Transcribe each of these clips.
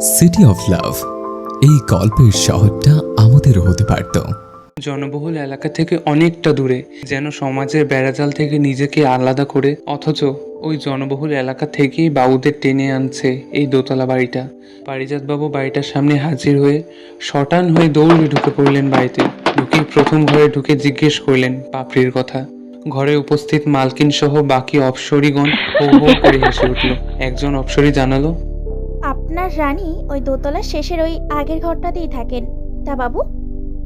City of love এই গল্পের শহরটা আমাদেরও হতে পারত। জনবহুল এলাকা থেকে অনেকটা দূরে, যেন সমাজের বেড়াজাল থেকে নিজেকে আলাদা করে, অথচ ওই জনবহুল এলাকা থেকেই বাবুদের টেনে আনছে এই দোতলা বাড়িটা। পারিজাতবাবু বাড়িটার সামনে হাজির হয়ে শটান হয়ে দৌড়ে ঢুকে পড়লেন বাড়িতে। ঢুকে প্রথম ঘরে ঢুকে জিজ্ঞেস করলেন পাপড়ির কথা? ঘরে উপস্থিত মালকিন সহ বাকি অপসরীগণ হো হো করে হেসে উঠল। একজন অপসরী জানালো আপনার রানী ওই দোতলার শেষের ওই আগের ঘরটাতেই থাকেন। তা বাবু,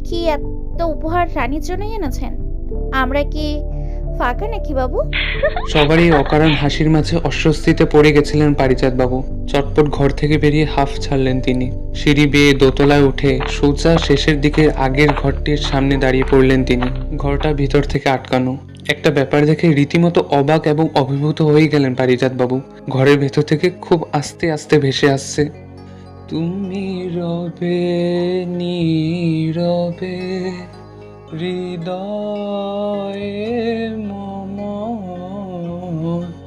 কি এত উপহার রানীর জন্যই এনেছেন? আমরা কি ফাঁকা নাকি বাবু? সবারই অকারণ হাসির মাঝে অস্বস্তিতে পড়ে গেছিলেন পারিজাত বাবু। চটপট ঘর থেকে বেরিয়ে হাফ ছাড়লেন তিনি। সিঁড়ি বেয়ে দোতলায় উঠে সোজা শেষের দিকে আগের ঘরটির সামনে দাঁড়িয়ে পড়লেন তিনি। ঘরটা ভিতর থেকে আটকানো। একটা ব্যাপার দেখে রীতিমতো অবাক এবং অভিভূত হয়ে গেলেন পারিজাত বাবু। ঘরের ভেতর থেকে খুব আস্তে আস্তে ভেসে আসছে। তুমি রবে, নীরবে, হৃদয়ে মম,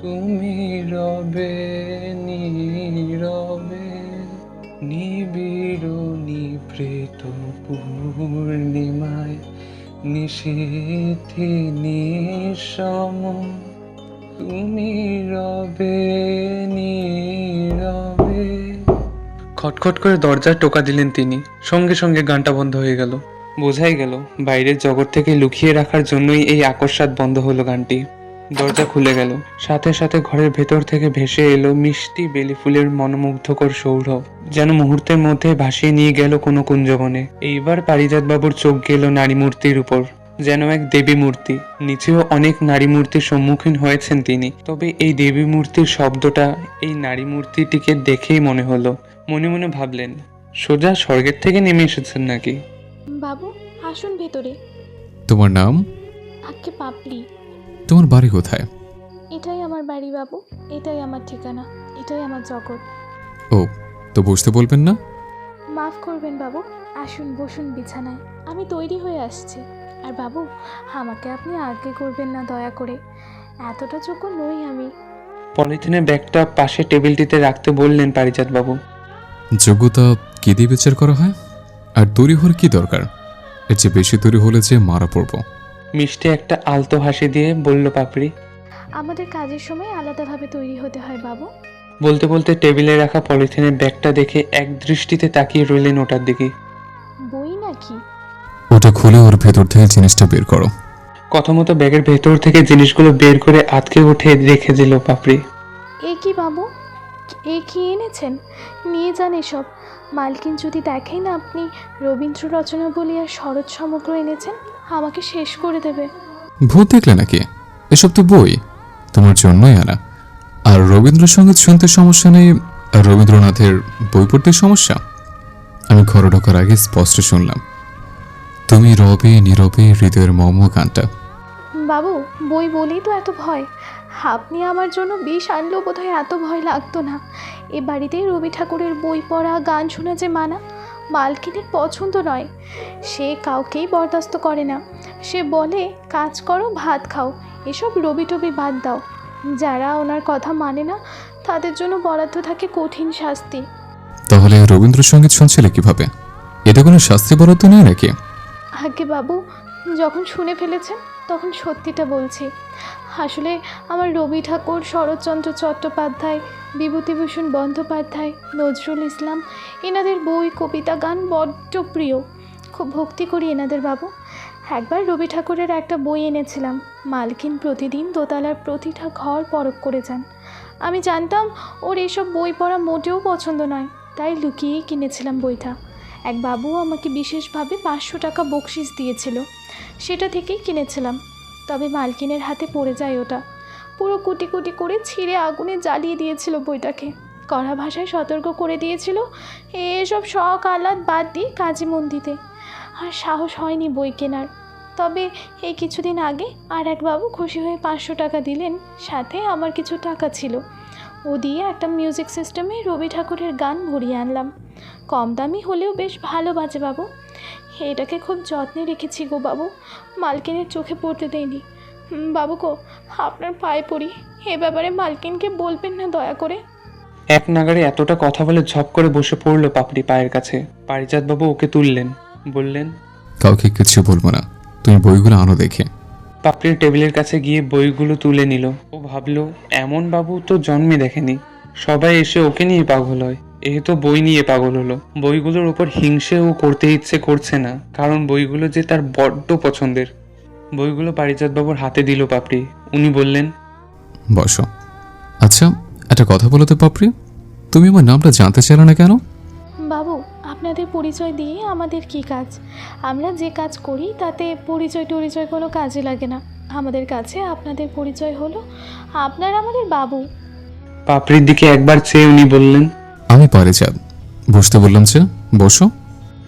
তুমি রবে, নীরবে, নিবিড়, নিভৃত পূর্ণিমায় নিশীথি নিশম, তুমি রবে, নীরবে। খটখট করে দরজার টোকা দিলেন তিনি। সঙ্গে সঙ্গে গানটা বন্ধ হয়ে গেল। বোঝাই গেল, বাইরের জগৎ থেকে লুকিয়ে রাখার জন্যই এই আকস্মাত বন্ধ হলো গানটি। দরজা খুলে গেল। সাথে সাথে ঘরের ভেতর থেকে ভেসে এলো মিষ্টি বেলি ফুলের মনোমুগ্ধকর সৌরভ যেন মুহূর্তের মধ্যে ভাসিয়ে নিয়ে গেল কোনো কুঞ্জবনে। এইবার পারিজাত বাবুর চোখ গেল নারী মূর্তির উপর যেন এক দেবী মূর্তি। নিচেও অনেক নারী মূর্তির সম্মুখীন হয়েছেন তিনি তবে এই দেবী মূর্তির শব্দটা এই নারী মূর্তিটিকে দেখেই মনে হলো। মনে মনে ভাবলেন সোজা স্বর্গের থেকে নেমে এসেছেন নাকি? বাবু আসুন ভেতরে। তোমার নাম? আজকে পাপড়ি। তোমার বাড়ি কোথায়? এটাই আমার বাড়ি বাবু এটাই আমার ঠিকানা এটাই আমার জগৎ। ও তো বুঝতে বলবেন না? মাফ করবেন বাবু আসুন বসুন বিছানায় আমি তৈরি হয়ে আসছি। আর বাবু আমাকে আপনি আগে করবেন না দয়া করে এতটা যোগ্য নই আমি। পলিথিনের ব্যাগটা পাশে টেবিলটিতে রাখতে বললেন পারিজাত বাবু। যোগ্যতা কি দিয়ে বিচার করা হয়? আর তৈরি হওয়ার কি দরকার? এর চেয়ে বেশি তৈরি হলে যে মারা পড়ব। মিষ্টি একটা আলতো হাসি দিয়ে বলল পাপড়ি। আমাদের কাজের সময় আলাদাভাবে তৈরি হতে হয় বাবু। বলতে বলতে টেবিলে রাখা পলিথিনের ব্যাগটা দেখে এক দৃষ্টিতে তাকিয়ে রইলেন ওটার দিকে। বই নাকি? ওটা খুলে ওর ভেতর থেকে জিনিসটা বের করো। কথা মতো ব্যাগের ভেতর থেকে জিনিসগুলো বের করে আতকে উঠে রেখে দিল পাপড়ি। এ কি বাবু? এ কি এনেছেন? নিয়ে যান এসব। মালকিন যদি দেখেন না আপনি রবীন্দ্র রচনা বলি আর শরৎ সমগ্র এনেছেন। আমাকে শেষ করে দেবে। ভূত দেখলে নাকি? এসব তো বই। তোমার জন্যই আনা। আর রবীন্দ্রসঙ্গীত শুনতে সমস্যা নেই আর রবীন্দ্রনাথের বই পড়তে সমস্যা? আমি ঘরে ঢোকার আগে স্পষ্ট শুনলাম। তুমি রবে নীরবে হৃদয়ের মম গানটা। বাবু বই বলেই তো এত ভয়। আপনি আমার জন্য বিষ আনলেও বোধহয় এত ভয় লাগতো না। এ বাড়িতেই রবি ঠাকুরের বই পড়া গান শোনা যে মানা। মালকিনের পছন্দ নয়। সে কাউকেই বরদাস্ত করে না। সে বলে কাজ করো ভাত খাও। এসব রবি টবি বাদ দাও। যারা ওনার কথা মানে না তাদের জন্য বরাদ্দ থাকে কঠিন শাস্তি। তাহলে রবীন্দ্রসঙ্গীত শুনছিলে কীভাবে? এটা কোনো শাস্তি বরাদ্দ নেই নাকি? আগে বাবু যখন শুনে ফেলেছেন তখন সত্যিটা বলছি। আসলে আমার রবি ঠাকুর, শরৎচন্দ্র চট্টোপাধ্যায়, বিভূতিভূষণ বন্দ্যোপাধ্যায়, নজরুল ইসলাম, এনাদের বই, কবিতা, গান বড্ড প্রিয়। খুব ভক্তি করি এনাদের বাবু। একবার রবি ঠাকুরের একটা বই এনেছিলাম। মালকিন প্রতিদিন দোতলার প্রতিটা ঘর পরখ করে যান। আমি জানতাম ওর এইসব বই পড়া মোটেও পছন্দ নয়, তাই লুকিয়েই কিনেছিলাম বইটা। এক বাবু আমাকে বিশেষভাবে পাঁচশো টাকা বকশিস দিয়েছিল। সেটা থেকেই কিনেছিলাম। তবে মালকিনের হাতে পড়ে যায় ওটা। পুরো কুটি কুটি করে ছিঁড়ে আগুনে জ্বালিয়ে দিয়েছিল বইটাকে। কড়া ভাষায় সতর্ক করে দিয়েছিল, এসব শখ আহ্লাদ বাদ দিয়ে কাজে মন দিতে আর সাহস হয়নি বই কেনার। তবে এই কিছুদিন আগে আর এক বাবু খুশি হয়ে পাঁচশো টাকা দিলেন, সাথে আমার কিছু টাকা ছিল। ও দিয়ে একটা মিউজিক সিস্টেমে রবি ঠাকুরের গান ভরিয়ে আনলাম। কম দামি হলেও বেশ ভালো বাজে বাবু। এটাকে খুব যত্নে রেখেছি গো বাবু। মালকিনের চোখে পড়তে দেয়নি হুম, বাবু গো আপনার পায়ে পড়ি। এ ব্যাপারে মালকিনকে বলবেন না দয়া করে। এক নাগারে এতটা কথা বলে ঝপ করে বসে পড়ল পাপড়ি পায়ের কাছে। পারিজাত বাবু ওকে তুললেন বললেন কাউকে কিছু বলব না। তুমি বইগুলো আনো দেখে। পাপড়ির টেবিলের কাছে গিয়ে বইগুলো তুলে নিল। ও ভাবলো এমন বাবু তো জন্মে দেখেনি। সবাই এসে ওকে নিয়ে পাগল হয়। এ তো বই নিয়ে পাগল হলো। বইগুলোর উপর হিংসে ও করতে ইচ্ছে করছে না কারণ বইগুলো যে তার বড্ড পছন্দের। বইগুলো পারিজাত বাবুর হাতে দিল পাপড়ি। উনি বললেন বসো। আচ্ছা একটা কথা বলো তো পাপড়ি তুমি আমার নামটা জানতে চাইলে না কেন? বাবু আপনাদের পরিচয় দিয়ে আমাদের কি কাজ? আমরা যে কাজ করি তাতে পরিচয় টরিচয় কোনো কাজে লাগে না। আমাদের কাছে আপনাদের পরিচয় হলো আপনার আমাদের বাবু। পাপড়ির দিকে একবার চেয়ে উনি বললেন আমি পারি যাব বসতে বললাম যে বসো।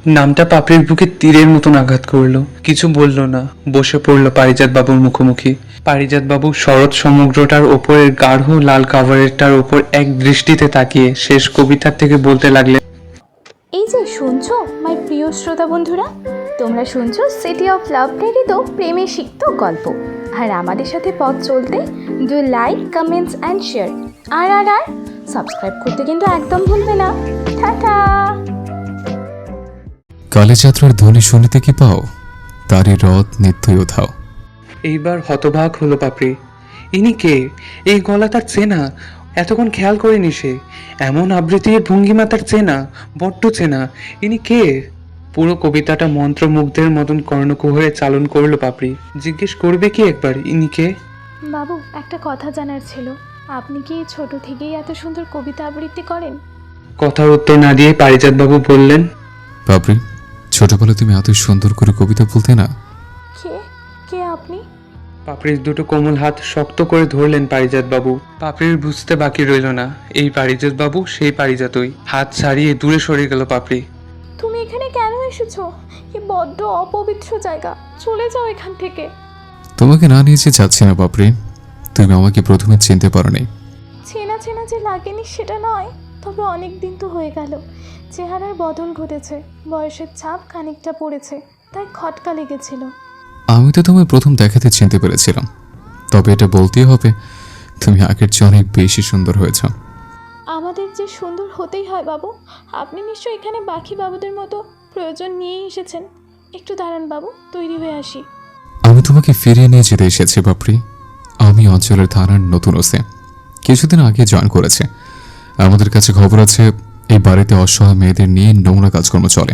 নামটা পাপড়ির বুকে তীরের মতন আঘাত করল। কিছু বলল না। বসে পড়ল পারিজাত বাবুর মুখোমুখি। পারিজাত বাবু শরৎ সমগ্রটার ওপরের গাঢ় লাল কাভারেরটার ওপর এক দৃষ্টিতে তাকিয়ে শেষ কবিতার থেকে বলতে লাগলেন এই যে শুনছো মাই প্রিয় শ্রোতা বন্ধুরা? তোমরা শুনছো সিটি অফ লাভ প্রেরিত প্রেমে সিক্ত গল্প। আর আমাদের সাথে পথ চলতে do like comments and share আর আর আর সাবস্ক্রাইব করতে কিন্তু একদম ভুলবে না। টাটা। কালী যাত্রার ধ্বনি শুনিতে কি পাও? তারই রথ নিত্যই উধাও। এইবার হতবাক হলো পাপড়ি। ইনি কে? এই গলা তার চেনা। এতক্ষণ খেয়াল করেনি সে। এমন আবৃত্তির ভঙ্গিমা তার চেনা বড্ড চেনা। ইনি কে? পুরো কবিতাটা মন্ত্রমুগ্ধের মতন কর্ণকুহরে চালন করল পাপড়ি। জিজ্ঞেস করবে কি একবার? ইনি কে? বাবু একটা কথা জানার ছিল। আপনি কি ছোট থেকেই এত সুন্দর কবিতা আবৃত্তি করেন? কথার উত্তর না দিয়ে পারিজাতবাবু বললেন পাপড়ি ছোটবেলায় তুমি এত সুন্দর করে কবিতা বলতে না। কে? কে আপনি? পাপড়ির দুটো কোমল হাত শক্ত করে ধরলেন পারিজাতবাবু। পাপড়ির বুঝতে বাকি রইল না এই পারিজাতবাবু সেই পারিজাতই। হাত ছাড়িয়ে দূরে সরে গেল পাপড়ি তুমি এখানে কেন এসেছ? কি বড্ড অপবিত্র জায়গা চলে যাও এখান থেকে। তোমাকে না নিয়ে যাচ্ছি না পাপড়ি তুমি আমাকে প্রথমে চিনতে পারো নাই চেনা চেনা যে লাগেনি সেটা নয় তবে অনেক দিন তো হয়ে গেল। চেহারার বদল ঘটেছে বয়সের ছাপ খানিকটা পড়েছে তাই খটকা লেগেছিল। আমি তো তোমায় প্রথম দেখাতে চিনতে পেরেছিলাম। তবে এটা বলতেই হবে তুমি আগের চেয়ে অনেক বেশি সুন্দর হয়েছ। আমাদের যে সুন্দর হতেই হয় বাবু। আপনি নিশ্চয়ই এখানে বাকি বাবুদের মতো প্রয়োজন নিয়েই এসেছেন। একটু দাঁড়ান বাবু তৈরি হয়ে আসি। আমি তোমাকে ফিরিয়ে নিয়ে যেতে এসেছি বাপরি। আমি অঞ্চলের থানার নতুন ওসে। কিছুদিন আগে জয়েন করেছে। আমাদের কাছে খবর আছে এই বাড়িতে অসহায় মেয়েদের নিয়ে নোংরা কাজকর্ম চলে।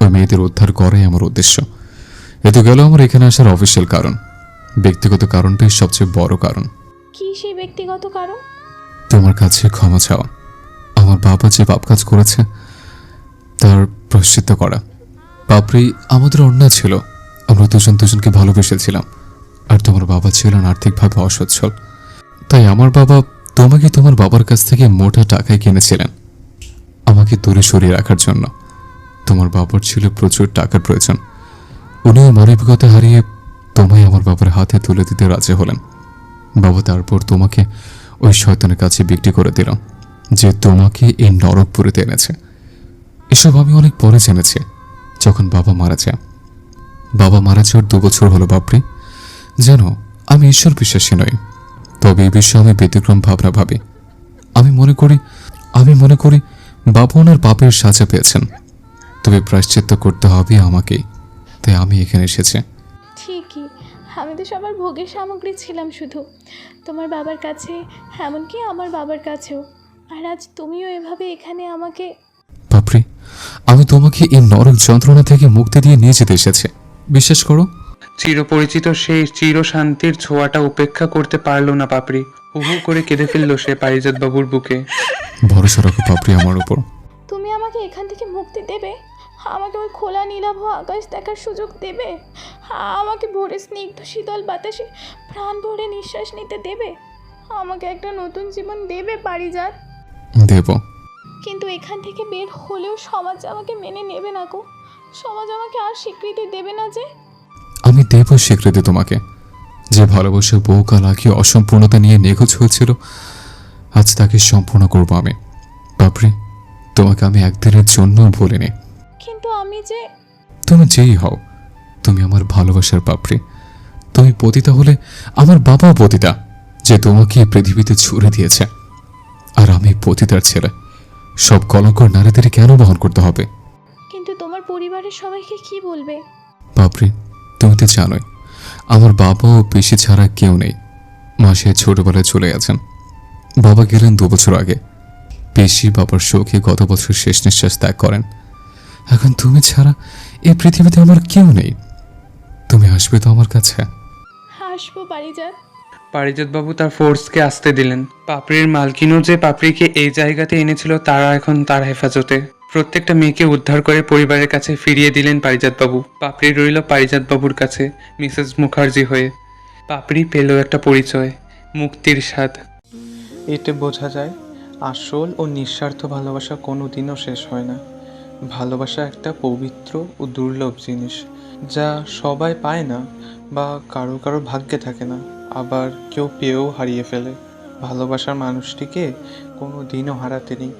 ওই মেয়েদের উদ্ধার করাই আমার উদ্দেশ্য। এ তো গেল আমার এখানে আসার অফিসিয়াল কারণ। ব্যক্তিগত কারণটাই সবচেয়ে বড় কারণ। কি সেই ব্যক্তিগত কারণ? তোমার কাছে ক্ষমা চাওয়া। আমার বাবা যে পাপ কাজ করেছে তার প্রশ্চিত করা। বাপরে আমাদের অন্যায় ছিল। আমরা দুজন দুজনকে ভালোবেসেছিলাম। আর তোমার বাবা ছিলেন আর্থিকভাবে অসচ্ছল। তাই আমার বাবা তোমাকে তোমার বাবার কাছ থেকে মোটা টাকায় কিনেছিলেন। আমাকে দূরে সরিয়ে রাখার জন্য। তোমার বাবার ছিল প্রচুর টাকার প্রয়োজন। উনিও মানবিকতা হারিয়ে তোমায় আমার বাবার হাতে তুলে দিতে রাজি হলেন। বাবা তারপর তোমাকে ওই শয়তানের কাছে বিক্রি করে দিল, যে তোমাকে এই নরকপুরিতে এনেছে। এসব আমি অনেক পরে জেনেছি, যখন বাবা মারা যায়। বাবা মারা যাওয়ার দু বছর হলো বাপরে। জানো আমি ঈশ্বর বিশ্বাসী নই। তবে এই বিষয়ে আমি ব্যতিক্রম ভাবনা ভাবি। আমি মনে করি আমি মনে করি বাবা ওনার পাপের সাজা পেয়েছেন। তবে প্রায়শ্চিত্ত করতে হবে আমাকেই তাই আমি এখানে এসেছি। ঠিকই আমি তো সবার ভোগের সামগ্রী ছিলাম শুধু। তোমার বাবার কাছে এমনকি আমার বাবার কাছেও। আর আজ তুমিও এভাবে এখানে আমাকে বাপরে আমি তোমাকে এই নরক যন্ত্রণা থেকে মুক্তি দিয়ে নিয়ে যেতে এসেছি। বিশ্বাস করো চিরপরিচিত সেই চির শান্তির ছোঁয়াটা উপেক্ষা করতে পারল না পাপড়ি। হু হু করে কেঁদে ফেলল সে পারিজাতবাবুর বুকে। ভরসা রাখো পাপড়ি আমার উপর। তুমি আমাকে এখান থেকে মুক্তি দেবে। আমাকে ওই খোলা নীলাভ আকাশ দেখার সুযোগ দেবে। আমাকে ভোরে স্নিগ্ধ শীতল বাতাসে প্রাণ ভরে নিঃশ্বাস নিতে দেবে। আমাকে একটা নতুন জীবন দেবে পারিজাত। দেব। কিন্তু এখান থেকে বের হলেও সমাজ আমাকে মেনে নেবে না গো। সমাজ আমাকে আর স্বীকৃতি দেবে না যে দেব স্বীকৃতি তোমাকে। যে ভালোবাসা বহুকাল আগে অসম্পূর্ণতা নিয়ে নিখোঁজ হয়েছিল আজ তাকে সম্পূর্ণ করব আমি। বাপরে তোমাকে আমি একদিনের জন্য বলিনি কিন্তু আমি যে তুমি যেই হও তুমি আমার ভালোবাসার বাপরে। তুমি পতিতা হলে আমার বাবাও পতিতা যে তোমাকে পৃথিবীতে ছুড়ে দিয়েছে। আর আমি পতিতার ছেলে সব কলঙ্ক নারীদের কেন বহন করতে হবে? কিন্তু তোমার পরিবারের সবাইকে কি বলবে? বাপরে তুমি তো জানোই আমার বাবা ও পিসি ছাড়া কেউ নেই। মা সে ছোটবেলায় চলে গেছেন। বাবা গেলেন দু বছর আগে। পিসি বাবার শোকে গত বছর শেষ নিঃশ্বাস ত্যাগ করেন। এখন তুমি ছাড়া এ পৃথিবীতে আমার কেউ নেই। তুমি আসবে তো আমার কাছে। আসব পারিজাত। পারিজাত বাবু তার ফোর্সকে আসতে দিলেন। পাপড়ির মালকিনও যে পাপড়িকে এই জায়গাতে এনেছিল তারা এখন তার হেফাজতে। প্রত্যেকটা মেয়েকে উদ্ধার করে পরিবারের কাছে ফিরিয়ে দিলেন পারিজাতবাবু। পাপড়ি রইল পারিজাতবাবুর কাছে, মিসেস মুখার্জি হয়ে। পাপড়ি পেল একটা পরিচয়, মুক্তির স্বাদ। এতে বোঝা যায়, আসল ও নিঃস্বার্থ ভালোবাসা কোনো দিনও শেষ হয় না। ভালোবাসা একটা পবিত্র ও দুর্লভ জিনিস, যা সবাই পায় না বা কারও কারও ভাগ্যে থাকে না, আবার কেউ পেয়েও হারিয়ে ফেলে। ভালোবাসার মানুষটিকে কোনো দিনও হারাতে নেই।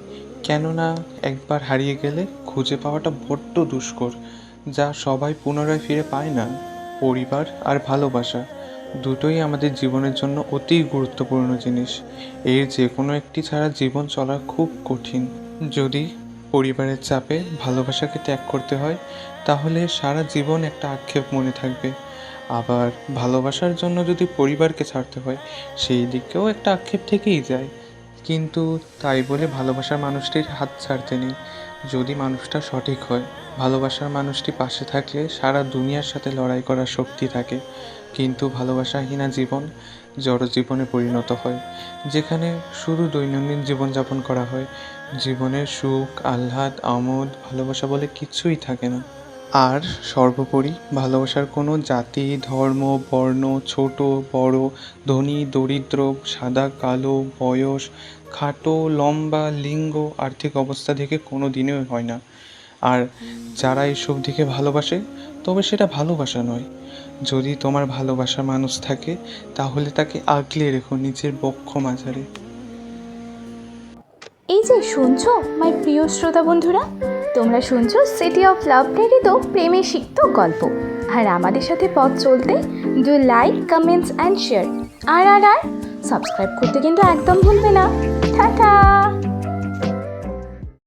কেননা একবার হারিয়ে গেলে খুঁজে পাওয়াটা বড্ড দুষ্কর, যা সবাই পুনরায় ফিরে পায় না। পরিবার আর ভালোবাসা দুটোই আমাদের জীবনের জন্য অতি গুরুত্বপূর্ণ জিনিস। এর যে কোনো একটি ছাড়া জীবন চলা খুব কঠিন। যদি পরিবারের চাপে ভালোবাসাকে ত্যাগ করতে হয়, তাহলে সারা জীবন একটা আক্ষেপ মনে থাকবে। আবার ভালোবাসার জন্য যদি পরিবারকে ছাড়তে হয়, সেই দিকেও একটা আক্ষেপ থেকেই যায়। কিন্তু তাই বলে ভালোবাসার মানুষটির হাত ছাড়তে নেই। যদি মানুষটা সঠিক হয়, ভালোবাসার মানুষটি পাশে থাকলে সারা দুনিয়ার সাথে লড়াই করার শক্তি থাকে। কিন্তু ভালোবাসাহীনা জীবন জড়জীবনে পরিণত হয়, যেখানে শুধু দৈনন্দিন জীবনযাপন করা হয়। জীবনের সুখ, আহ্লাদ, আমোদ, ভালোবাসা বলে কিছুই থাকে না। আর সর্বোপরি ভালোবাসার কোনো জাতি, ধর্ম, বর্ণ, ছোট, বড়, ধনী, দরিদ্র, সাদা, কালো, বয়স, খাটো, লম্বা, লিঙ্গ, আর্থিক অবস্থা থেকে কোনো দিনেও হয় না। আর যারা এসব দিকে ভালোবাসে, তবে সেটা ভালোবাসা নয়। যদি তোমার ভালোবাসার মানুষ থাকে, তাহলে তাকে আগলে রেখো নিজের বক্ষ মাঝারে। এই যে শুনছো মাই প্রিয় শ্রোতা বন্ধুরা? তোমরা শুনছো সিটি অফ লাভ প্রেরিত প্রেমে সিক্ত গল্প। আর আমাদের সাথে পথ চলতে do like comments and share আর আর আর সাবস্ক্রাইব করতে কিন্তু একদম ভুলবে না। টাটা!